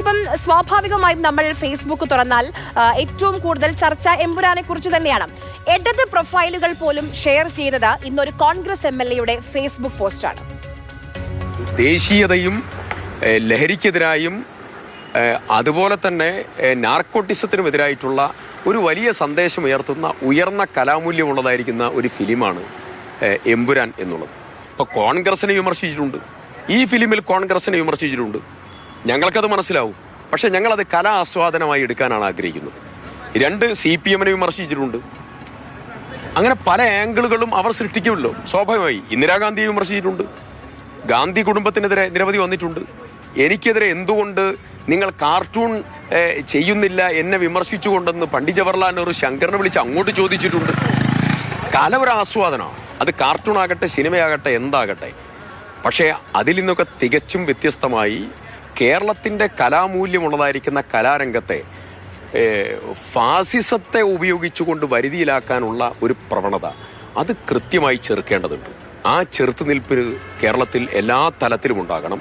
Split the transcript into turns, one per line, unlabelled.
ഇപ്പം സ്വാഭാവികമായും നമ്മൾ ഫേസ്ബുക്ക് തുറന്നാൽ ഏറ്റവും കൂടുതൽ ചർച്ച എമ്പുരാനെ കുറിച്ച് തന്നെയാണ്. ഇടത് പ്രൊഫൈലുകൾ പോലും ഷെയർ ചെയ്തത് ഇന്നൊരു കോൺഗ്രസ് എം എൽ എയുടെ ഫേസ്ബുക്ക് പോസ്റ്റാണ്.
ദേശീയതയും ലഹരിക്കെതിരായും അതുപോലെ തന്നെ നാർക്കോട്ടിസത്തിനുമെതിരായിട്ടുള്ള ഒരു വലിയ സന്ദേശം ഉയർത്തുന്ന ഉയർന്ന കലാമൂല്യമുള്ളതായിരിക്കുന്ന ഒരു ഫിലിമാണ് എമ്പുരാൻ എന്നുള്ളത്. ഇപ്പോൾ കോൺഗ്രസിനെ വിമർശിച്ചിട്ടുണ്ട്. ഈ ഫിലിമിൽ കോൺഗ്രസിനെ വിമർശിച്ചിട്ടുണ്ട്. ഞങ്ങൾക്കത് മനസ്സിലാവും. പക്ഷെ ഞങ്ങളത് കലാ ആസ്വാദനമായി എടുക്കാനാണ് ആഗ്രഹിക്കുന്നത്. രണ്ട് സി പി എമ്മിനെ വിമർശിച്ചിട്ടുണ്ട്. അങ്ങനെ പല ആംഗിളുകളും അവർ സൃഷ്ടിക്കുമല്ലോ. സ്വാഭാവികമായി ഇന്ദിരാഗാന്ധിയെ വിമർശിച്ചിട്ടുണ്ട്. ഗാന്ധി കുടുംബത്തിനെതിരെ നിരവധി വന്നിട്ടുണ്ട്. എനിക്കെതിരെ എന്തുകൊണ്ട് നിങ്ങൾ കാർട്ടൂൺ ചെയ്യുന്നില്ല എന്നെ വിമർശിച്ചുകൊണ്ടെന്ന് പണ്ഡിറ്റ് ജവഹർലാൽ നെഹ്റു ശങ്കറിനെ വിളിച്ച് അങ്ങോട്ട് ചോദിച്ചിട്ടുണ്ട്. കല ഒരു ആസ്വാദനമാണ് അത് കാർട്ടൂൺ ആകട്ടെ സിനിമയാകട്ടെ എന്താകട്ടെ. പക്ഷേ അതിൽ നിന്നൊക്കെ തികച്ചും വ്യത്യസ്തമായി കേരളത്തിന്റെ കലാമൂല്യമുള്ളതായിരിക്കുന്ന കലാരംഗത്തെ ഫാസിസത്തെ ഉപയോഗിച്ചുകൊണ്ട് വരുതിയിലാക്കാനുള്ള ഒരു പ്രവണത അത് കൃത്യമായി ചെറുക്കേണ്ടതുണ്ട്. ആ ചെറുത്തുനിൽപ്പ് കേരളത്തിൽ എല്ലാ തലത്തിലും ഉണ്ടാകണം.